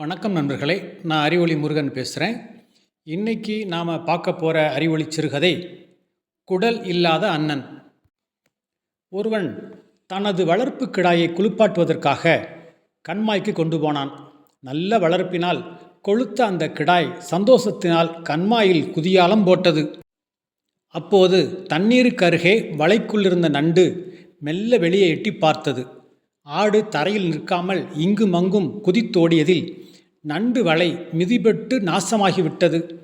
வணக்கம் நண்பர்களே நான் அறிவொளி முருகன் பேசுகிறேன் இன்னைக்கு நாம் பார்க்க போகிற அறிவொளி சிறுகதை குடல் இல்லாத அண்ணன். ஒருவன் தனது வளர்ப்பு கிடாயை குளிப்பாட்டுவதற்காக கண்மாய்க்கு கொண்டு போனான். நல்ல வளர்ப்பினால் கொழுத்த அந்த கிடாய் சந்தோஷத்தினால் கண்மாயில் குதியாலம் போட்டது. அப்போது தண்ணீருக்கு அருகே வலைக்குள்ளிருந்த நண்டு மெல்ல வெளியே எட்டி பார்த்தது. ஆடு தரையில் நிற்காமல் இங்கும் அங்கும் குதித்தோடியதில் நண்டு வலை மிதிபட்டு நாசமாகிவிட்டது.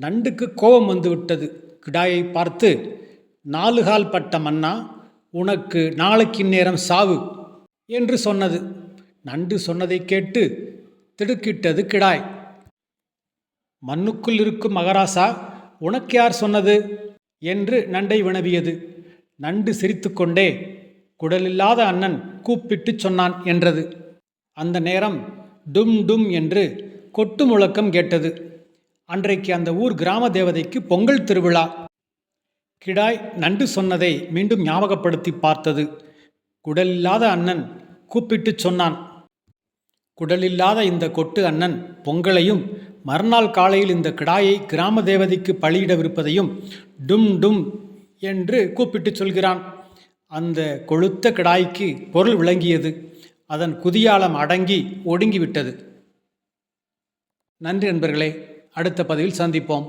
நண்டுக்கு கோபம் வந்துவிட்டது. கிடாயை பார்த்து நாலுகால் பட்ட மன்னா உனக்கு நாளைக்கு நேரம் சாவு என்று சொன்னது. நண்டு சொன்னதை கேட்டு திடுக்கிட்டது கிடாய். மண்ணுக்குள் இருக்கும் மகராசா உனக்கு யார் சொன்னது? என்று நண்டை வினவியது. நண்டு சிரித்துக்கொண்டே குடலில்லாத அண்ணன் கூப்பிட்டுச் சொன்னான் என்றது. அந்த நேரம் டும் டும் என்று கொட்டு முழக்கம் கேட்டது. அன்றைக்கு அந்த ஊர் கிராம தேவதைக்கு பொங்கல் திருவிழா. கிடாய் நண்டு சொன்னதை மீண்டும் ஞாபகப்படுத்தி பார்த்தது. குடலில்லாத அண்ணன் கூப்பிட்டுச் சொன்னான். குடலில்லாத இந்த கொட்டு அண்ணன் பொங்கலையும் மறுநாள் காலையில் இந்த கிடாயை கிராம தேவதைக்கு பலியிடவிருப்பதையும் டும் டும் என்று கூப்பிட்டுச் சொல்கிறான். அந்த கொழுத்த கிடாய்க்கு பொருள் விளங்கியது. அதன் குதியாலம் அடங்கி ஒடுங்கிவிட்டது. நன்றி நண்பர்களே அடுத்த பதிவில் சந்திப்போம்.